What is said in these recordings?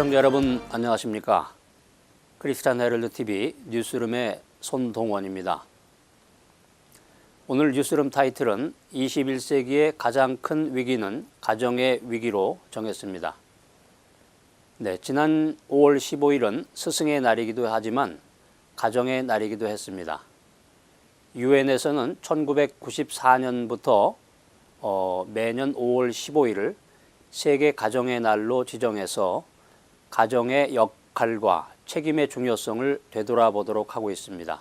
시청자 여러분 안녕하십니까? 크리스찬 헤럴드 TV 뉴스룸의 손동원입니다. 오늘 뉴스룸 타이틀은 21세기의 가장 큰 위기는 가정의 위기로 정했습니다. 네, 지난 5월 15일은 스승의 날이기도 하지만 가정의 날이기도 했습니다. 유엔에서는 1994년부터 어, 매년 5월 15일을 세계 가정의 날로 지정해서 가정의 역할과 책임의 중요성을 되돌아보도록 하고 있습니다.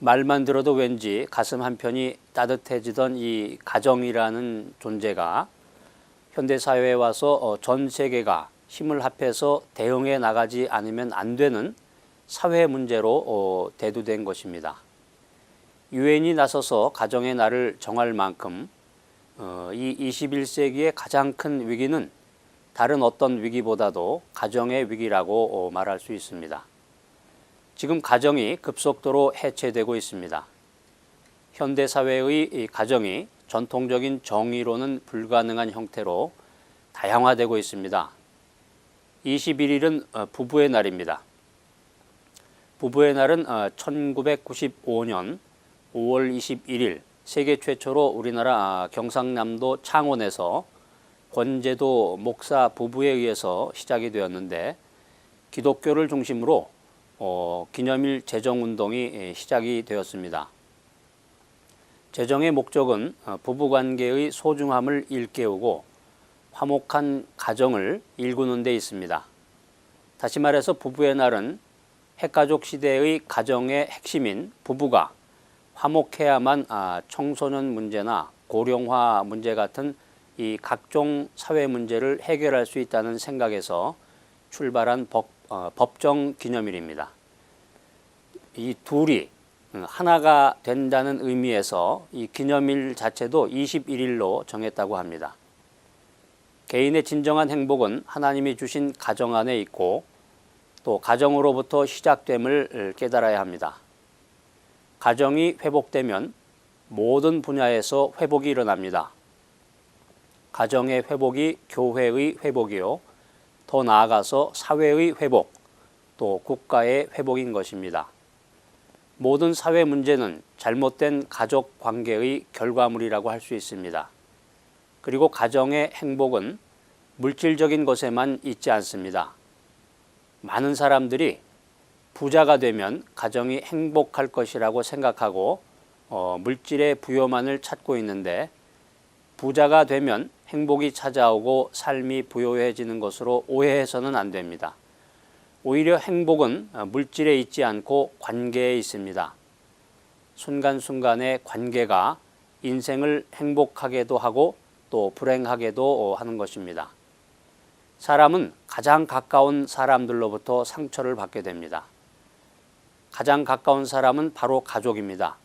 말만 들어도 왠지 가슴 한편이 따뜻해지던 이 가정이라는 존재가 현대 사회에 와서 어, 전 세계가 힘을 합해서 대응해 나가지 않으면 안 되는 사회 문제로 어, 대두된 것입니다. 유엔이 나서서 가정의 날을 정할 만큼 어, 이 21세기의 가장 큰 위기는 다른 어떤 위기보다도 가정의 위기라고 말할 수 있습니다. 지금 가정이 급속도로 해체되고 있습니다. 현대 사회의 가정이 전통적인 정의로는 불가능한 형태로 다양화되고 있습니다. 21일은 어, 부부의 날입니다. 부부의 날은 1995년 5월 21일 세계 최초로 우리나라 아, 경상남도 창원에서 권제도 목사 부부에 의해서 시작이 되었는데 기독교를 중심으로 어, 기념일 제정 운동이 예, 시작이 되었습니다. 제정의 목적은 어, 부부 관계의 소중함을 일깨우고 화목한 가정을 일구는 데 있습니다. 다시 말해서 부부의 날은 핵가족 시대의 가정의 핵심인 부부가 화목해야만 아, 청소년 문제나 고령화 문제 같은 이 각종 사회 문제를 해결할 수 있다는 생각에서 출발한 법, 어, 법정 기념일입니다. 이 둘이 하나가 된다는 의미에서 이 기념일 자체도 21일로 정했다고 합니다. 개인의 진정한 행복은 하나님이 주신 가정 안에 있고 또 가정으로부터 시작됨을 깨달아야 합니다. 가정이 회복되면 모든 분야에서 회복이 일어납니다. 가정의 회복이 교회의 회복이요. 더 나아가서 사회의 회복, 또 국가의 회복인 것입니다. 모든 사회 문제는 잘못된 가족 관계의 결과물이라고 할 수 있습니다. 그리고 가정의 행복은 물질적인 것에만 있지 않습니다. 많은 사람들이 부자가 되면 가정이 행복할 것이라고 생각하고 어, 물질의 부여만을 찾고 있는데 부자가 되면 행복이 찾아오고 삶이 부요해지는 것으로 오해해서는 안 됩니다. 오히려 행복은 물질에 있지 않고 관계에 있습니다. 순간순간의 관계가 인생을 행복하게도 하고 또 불행하게도 하는 것입니다. 사람은 가장 가까운 사람들로부터 상처를 받게 됩니다. 가장 가까운 사람은 바로 가족입니다.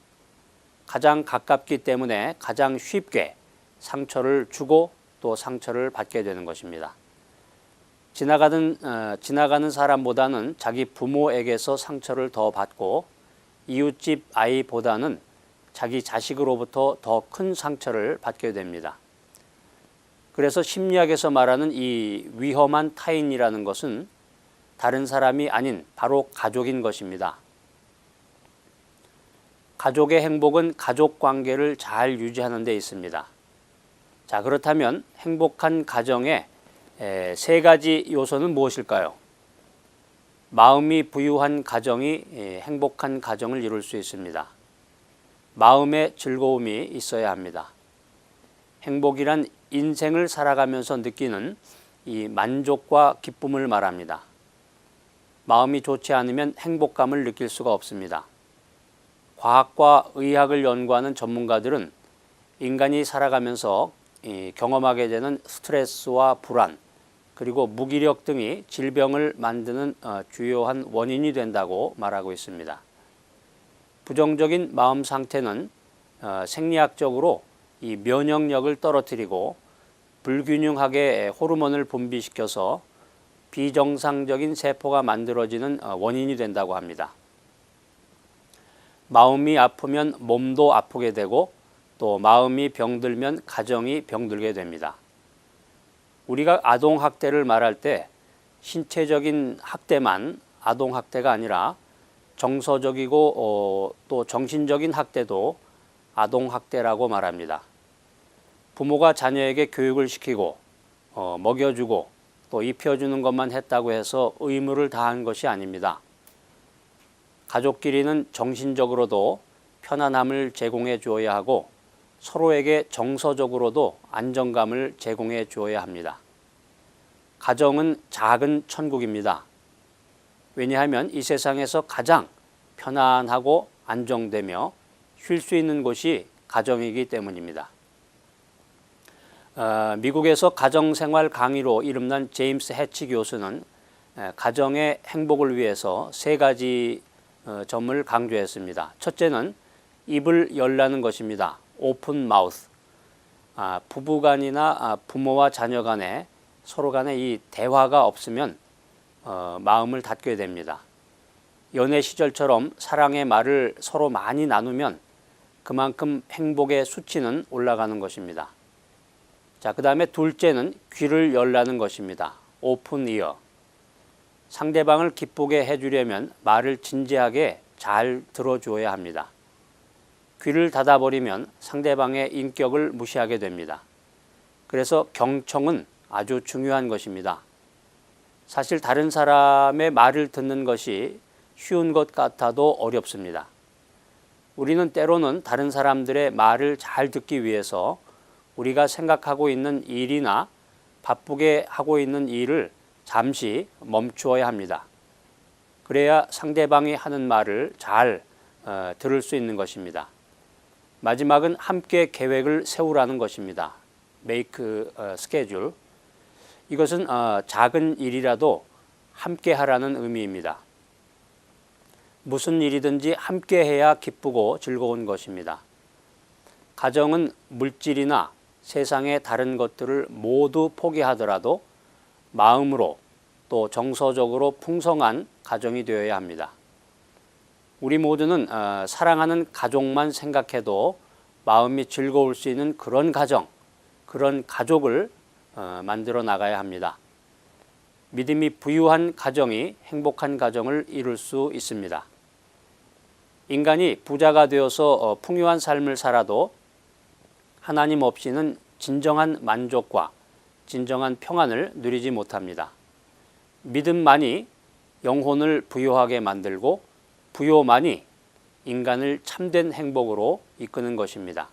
가장 가깝기 때문에 가장 쉽게 상처를 주고 또 상처를 받게 되는 것입니다. 지나가는 어, 지나가는 사람보다는 자기 부모에게서 상처를 더 받고 이웃집 아이보다는 자기 자식으로부터 더 큰 상처를 받게 됩니다. 그래서 심리학에서 말하는 이 위험한 타인이라는 것은 다른 사람이 아닌 바로 가족인 것입니다. 가족의 행복은 가족 관계를 잘 유지하는 데 있습니다. 자, 그렇다면 행복한 가정의 세 가지 요소는 무엇일까요? 마음이 부유한 가정이 행복한 가정을 이룰 수 있습니다. 마음의 즐거움이 있어야 합니다. 행복이란 인생을 살아가면서 느끼는 이 만족과 기쁨을 말합니다. 마음이 좋지 않으면 행복감을 느낄 수가 없습니다. 과학과 의학을 연구하는 전문가들은 인간이 살아가면서 경험하게 되는 스트레스와 불안, 그리고 무기력 등이 질병을 만드는 어, 주요한 원인이 된다고 말하고 있습니다. 부정적인 마음 상태는 어, 생리학적으로 이 면역력을 떨어뜨리고 불균형하게 호르몬을 분비시켜서 비정상적인 세포가 만들어지는 어, 원인이 된다고 합니다. 마음이 아프면 몸도 아프게 되고 또 마음이 병들면 가정이 병들게 됩니다. 우리가 아동 학대를 말할 때 신체적인 학대만 아동 학대가 아니라 정서적이고 어, 또 정신적인 학대도 아동 학대라고 말합니다. 부모가 자녀에게 교육을 시키고 어, 먹여주고 또 입혀주는 것만 했다고 해서 의무를 다한 것이 아닙니다. 가족끼리는 정신적으로도 편안함을 제공해 주어야 하고 서로에게 정서적으로도 안정감을 제공해 주어야 합니다. 가정은 작은 천국입니다. 왜냐하면 이 세상에서 가장 편안하고 안정되며 쉴 수 있는 곳이 가정이기 때문입니다. 어, 미국에서 가정생활 강의로 이름난 제임스 해치 교수는 에, 가정의 행복을 위해서 세 가지 어, 점을 강조했습니다. 첫째는 입을 열라는 것입니다. 오픈 마우스. 아, 부부간이나 아, 부모와 자녀 간에 서로 간에 이 대화가 없으면 어, 마음을 닫게 됩니다. 연애 시절처럼 사랑의 말을 서로 많이 나누면 그만큼 행복의 수치는 올라가는 것입니다. 자, 그 다음에 둘째는 귀를 열라는 것입니다. 오픈 이어. 상대방을 기쁘게 해주려면 말을 진지하게 잘 들어주어야 합니다. 귀를 닫아버리면 상대방의 인격을 무시하게 됩니다. 그래서 경청은 아주 중요한 것입니다. 사실 다른 사람의 말을 듣는 것이 쉬운 것 같아도 어렵습니다. 우리는 때로는 다른 사람들의 말을 잘 듣기 위해서 우리가 생각하고 있는 일이나 바쁘게 하고 있는 일을 잠시 멈추어야 합니다. 그래야 상대방이 하는 말을 잘 어, 들을 수 있는 것입니다. 마지막은 함께 계획을 세우라는 것입니다. make 어, schedule. 이것은 어, 작은 일이라도 함께 하라는 의미입니다. 무슨 일이든지 함께 해야 기쁘고 즐거운 것입니다. 가정은 물질이나 세상의 다른 것들을 모두 포기하더라도 마음으로 또 정서적으로 풍성한 가정이 되어야 합니다. 우리 모두는 어, 사랑하는 가족만 생각해도 마음이 즐거울 수 있는 그런 가정, 그런 가족을 어, 만들어 나가야 합니다. 믿음이 부유한 가정이 행복한 가정을 이룰 수 있습니다. 인간이 부자가 되어서 어, 풍요한 삶을 살아도 하나님 없이는 진정한 만족과 진정한 평안을 누리지 못합니다. 믿음만이 영혼을 부유하게 만들고 부요만이 인간을 참된 행복으로 이끄는 것입니다.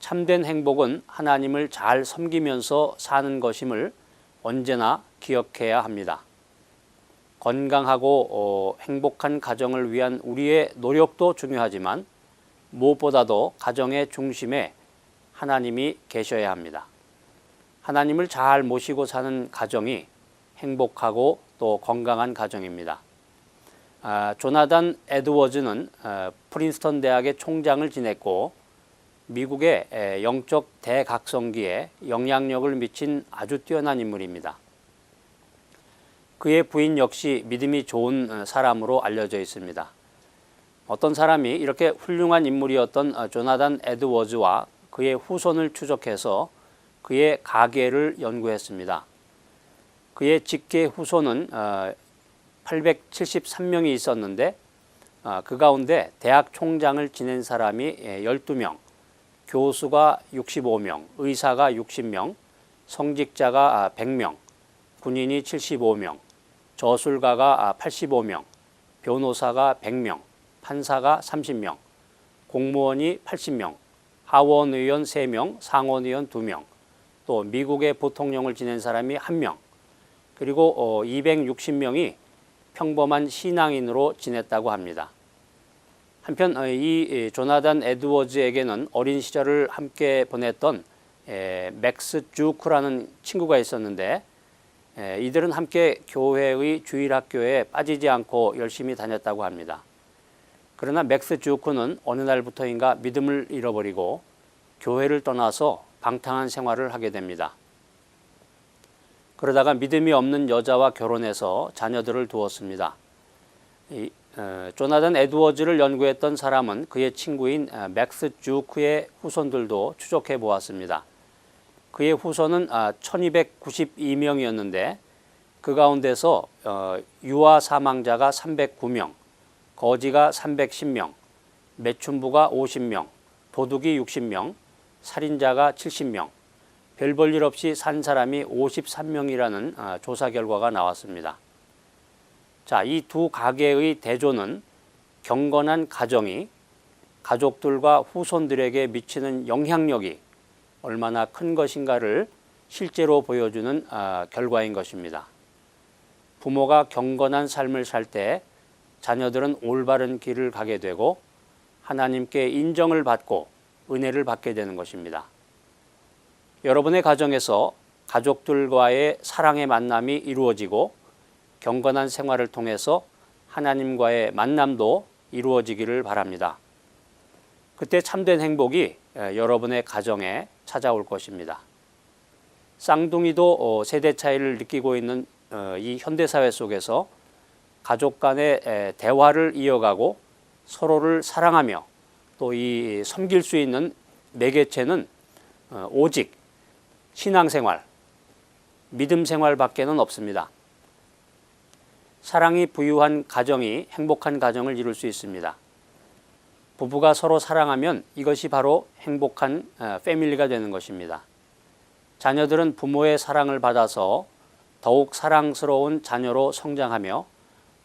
참된 행복은 하나님을 잘 섬기면서 사는 것임을 언제나 기억해야 합니다. 건강하고 어, 행복한 가정을 위한 우리의 노력도 중요하지만 무엇보다도 가정의 중심에 하나님이 계셔야 합니다. 하나님을 잘 모시고 사는 가정이 행복하고 또 건강한 가정입니다. 아, 조나단 에드워즈는 어, 프린스턴 대학의 총장을 지냈고 미국의 에, 영적 대각성기에 영향력을 미친 아주 뛰어난 인물입니다. 그의 부인 역시 믿음이 좋은 어, 사람으로 알려져 있습니다. 어떤 사람이 이렇게 훌륭한 인물이었던 어, 조나단 에드워즈와 그의 후손을 추적해서 그의 가계를 연구했습니다. 그의 직계 후손은 873명이 있었는데 어, 그 가운데 대학 총장을 지낸 사람이 12명, 교수가 65명, 의사가 60명, 성직자가 100명, 군인이 75명, 저술가가 85명, 변호사가 100명, 판사가 30명, 공무원이 80명, 하원의원 3명, 상원의원 2명, 또 미국의 부통령을 지낸 사람이 1명, 그리고 260명이 평범한 신앙인으로 지냈다고 합니다. 한편 어, 이 조나단 에드워즈에게는 어린 시절을 함께 보냈던 맥스 주크라는 친구가 있었는데 이들은 함께 교회의 주일학교에 빠지지 않고 열심히 다녔다고 합니다. 그러나 맥스 주크는 어느 날부터인가 믿음을 잃어버리고 교회를 떠나서 방탕한 생활을 하게 됩니다. 그러다가 믿음이 없는 여자와 결혼해서 자녀들을 두었습니다. 이, 어, 조나단 에드워즈를 연구했던 사람은 그의 친구인 어, 맥스 주크의 후손들도 추적해 보았습니다. 그의 후손은 1292명이었는데 그 가운데서 어, 유아 사망자가 309명, 거지가 310명, 매춘부가 50명, 도둑이 60명, 살인자가 70명, 별 볼 일 없이 산 사람이 53명이라는 아, 조사 결과가 나왔습니다. 자, 이 두 가계의 대조는 경건한 가정이 가족들과 후손들에게 미치는 영향력이 얼마나 큰 것인가를 실제로 보여주는 아, 결과인 것입니다. 부모가 경건한 삶을 살 때 자녀들은 올바른 길을 가게 되고 하나님께 인정을 받고 은혜를 받게 되는 것입니다. 여러분의 가정에서 가족들과의 사랑의 만남이 이루어지고 경건한 생활을 통해서 하나님과의 만남도 이루어지기를 바랍니다. 그때 참된 행복이 여러분의 가정에 찾아올 것입니다. 쌍둥이도 어, 세대 차이를 느끼고 있는 어, 이 현대 사회 속에서 가족 간의 대화를 이어가고 서로를 사랑하며 또 이 섬길 수 있는 매개체는 어, 오직 신앙생활, 믿음 생활 밖에는 없습니다. 사랑이 부유한 가정이 행복한 가정을 이룰 수 있습니다. 부부가 서로 사랑하면 이것이 바로 행복한 어, 패밀리가 되는 것입니다. 자녀들은 부모의 사랑을 받아서 더욱 사랑스러운 자녀로 성장하며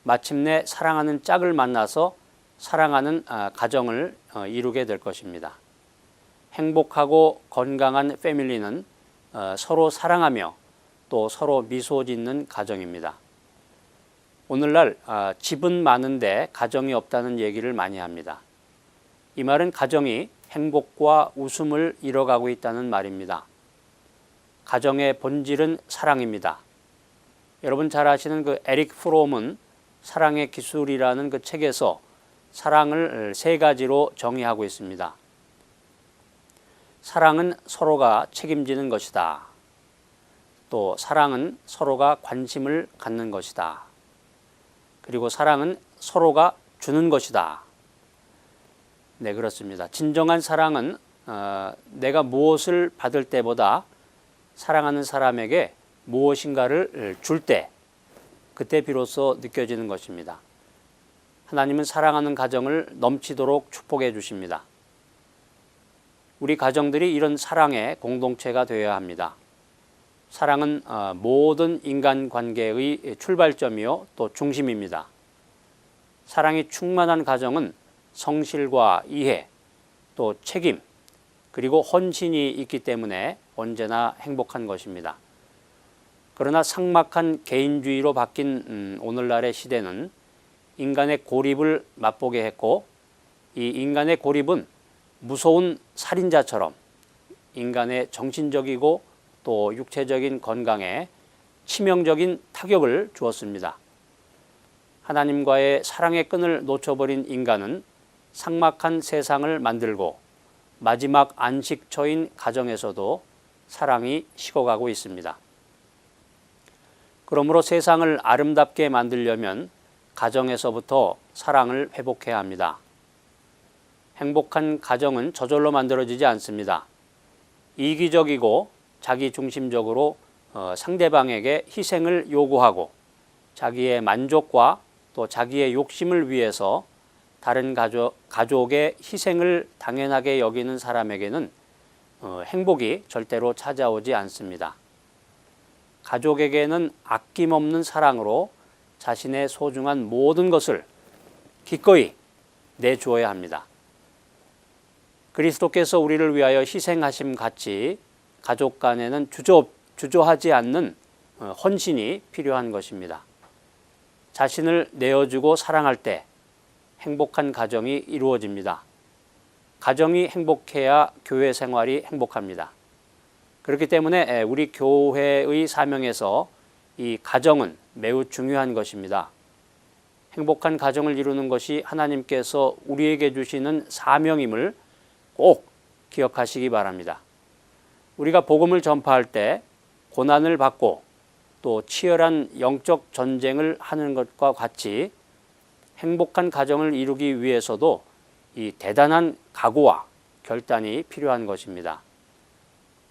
마침내 사랑하는 짝을 만나서 사랑하는 아, 가정을 어, 이루게 될 것입니다. 행복하고 건강한 패밀리는 어, 서로 사랑하며 또 서로 미소 짓는 가정입니다. 오늘날 아, 집은 많은데 가정이 없다는 얘기를 많이 합니다. 이 말은 가정이 행복과 웃음을 잃어가고 있다는 말입니다. 가정의 본질은 사랑입니다. 여러분 잘 아시는 그 에릭 프롬은 사랑의 기술이라는 그 책에서 사랑을 세 가지로 정의하고 있습니다. 사랑은 서로가 책임지는 것이다. 또 사랑은 서로가 관심을 갖는 것이다. 그리고 사랑은 서로가 주는 것이다. 네, 그렇습니다. 진정한 사랑은 어, 내가 무엇을 받을 때보다 사랑하는 사람에게 무엇인가를 줄 때, 그때 비로소 느껴지는 것입니다. 하나님은 사랑하는 가정을 넘치도록 축복해 주십니다. 우리 가정들이 이런 사랑의 공동체가 되어야 합니다. 사랑은 어, 모든 인간 관계의 출발점이요 또 중심입니다. 사랑이 충만한 가정은 성실과 이해, 또 책임, 그리고 헌신이 있기 때문에 언제나 행복한 것입니다. 그러나 삭막한 개인주의로 바뀐 음, 오늘날의 시대는 인간의 고립을 맛보게 했고 이 인간의 고립은 무서운 살인자처럼 인간의 정신적이고 또 육체적인 건강에 치명적인 타격을 주었습니다. 하나님과의 사랑의 끈을 놓쳐버린 인간은 삭막한 세상을 만들고 마지막 안식처인 가정에서도 사랑이 식어가고 있습니다. 그러므로 세상을 아름답게 만들려면 가정에서부터 사랑을 회복해야 합니다. 행복한 가정은 저절로 만들어지지 않습니다. 이기적이고 자기 중심적으로 어, 상대방에게 희생을 요구하고 자기의 만족과 또 자기의 욕심을 위해서 다른 가족, 가족의 희생을 당연하게 여기는 사람에게는 어, 행복이 절대로 찾아오지 않습니다. 가족에게는 아낌없는 사랑으로 자신의 소중한 모든 것을 기꺼이 내주어야 합니다. 그리스도께서 우리를 위하여 희생하심 같이 가족 간에는 주저, 주저하지 않는 어, 헌신이 필요한 것입니다. 자신을 내어주고 사랑할 때 행복한 가정이 이루어집니다. 가정이 행복해야 교회 생활이 행복합니다. 그렇기 때문에 우리 교회의 사명에서 이 가정은 매우 중요한 것입니다. 행복한 가정을 이루는 것이 하나님께서 우리에게 주시는 사명임을 꼭 기억하시기 바랍니다. 우리가 복음을 전파할 때 고난을 받고 또 치열한 영적 전쟁을 하는 것과 같이 행복한 가정을 이루기 위해서도 이 대단한 각오와 결단이 필요한 것입니다.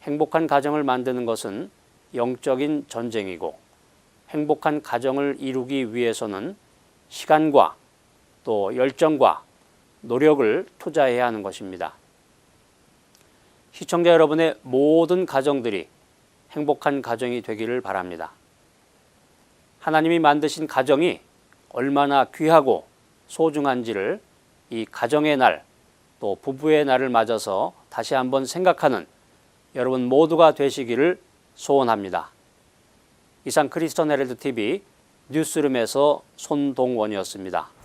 행복한 가정을 만드는 것은 영적인 전쟁이고 행복한 가정을 이루기 위해서는 시간과 또 열정과 노력을 투자해야 하는 것입니다. 시청자 여러분의 모든 가정들이 행복한 가정이 되기를 바랍니다. 하나님이 만드신 가정이 얼마나 귀하고 소중한지를 이 가정의 날, 또 부부의 날을 맞아서 다시 한번 생각하는 여러분 모두가 되시기를 소원합니다. 이상 크리스천 헤럴드 TV 뉴스룸에서 손동원이었습니다.